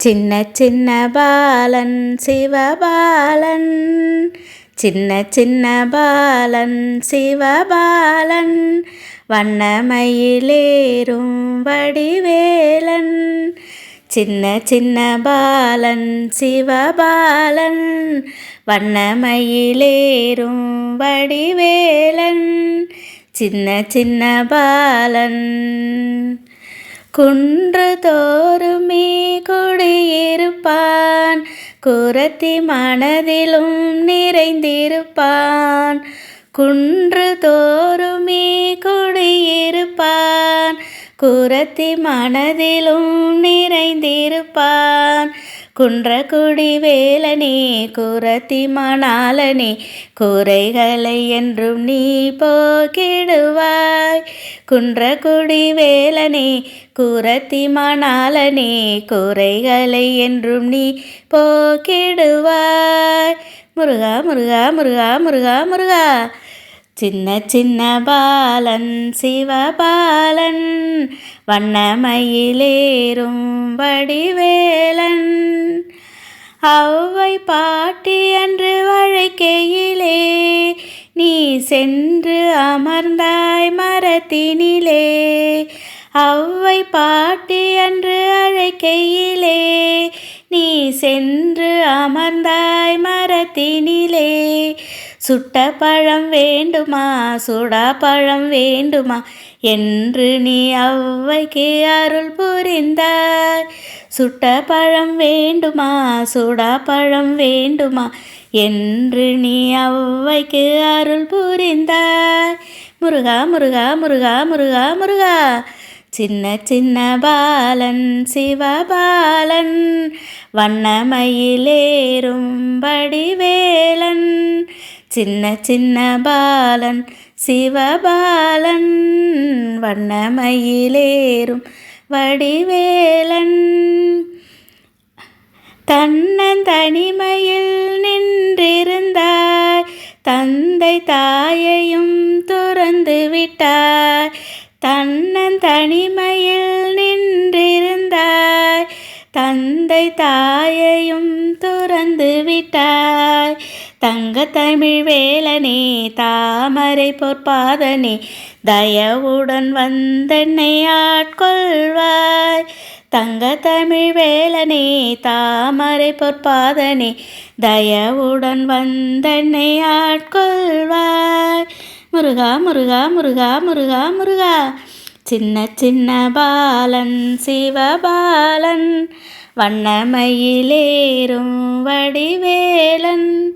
சின்ன சின்ன பாலன் சிவபாலன் சின்ன சின்ன பாலன் சிவபாலன் வண்ணமயிலேறும் வடிவேலன். சின்ன சின்ன பாலன் சிவபாலன் வண்ணமயிலேறும் வடிவேலன். சின்ன சின்ன பாலன். குன்று தோறுமே குடியிருப்பான். குரத்தி மனதிலும் நிறைந்திருப்பான். குன்று தோறுமே குடியிருப்பான். குரத்தி மனதிலும் நிறைந்திருப்பான். குன்றக்குடி வேலனே குரத்தி மணாலனே குறைகளை என்றும் நீ போக்கிடுவாய். குன்றக்குடி வேலனே குரத்தி மணாலனே குறைகளை என்றும் நீ போக்கிடுவாய். முருகா முருகா முருகா முருகா முருகா சின்ன சின்ன பாலன் சிவபாலன் வண்ணமயிலேறும் வடிவேலன். அவ்வை பாட்டி என்று வழைக்கையிலே நீ சென்று அமர்ந்தாய் மரத்தினிலே. அவ்வை பாட்டி என்று அழைக்கையிலே நீ சென்று அமர்ந்தாய் மரத்தினிலே. சுட்ட பழம் வேண்டுமா? சுடா பழம் வேண்டுமா? என்று நீ அவ்வைக்கு அருள் புரிந்தாய். சுட்ட பழம் வேண்டுமா? சுடா பழம் வேண்டுமா? என்று நீ அவ்வைக்கு அருள் புரிந்தாய். முருகா முருகா முருகா முருகா முருகா. சின்ன சின்ன பாலன் சிவபாலன் வண்ணமயிலேறும் வடிவேலன். சின்ன சின்ன பாலன் சிவபாலன் வண்ணமயிலேறும் வடிவேலன். தன்னன் தனிமையில் நின்றிருந்தாய் தந்தை தாயையும் துறந்து விட்டாய். தன்னன் தனிமையில் நின்றிருந்தாய் தந்தை தாயையும் துறந்து விட்டாய். தங்க தமிழ் வேலனே தாமரை பொற்பாதனே தயவுடன் வந்தென்னை ஆட்கொள்வாய். தங்க தமிழ் வேலனே தாமரை பொற்பாதனே தயவுடன் வந்தென்னை ஆட்கொள்வாய். முருகா முருகா முருகா முருகா முருகா சின்ன சின்ன பாலன் சிவபாலன் வண்ணமயிலேறும் வடிவேலன்.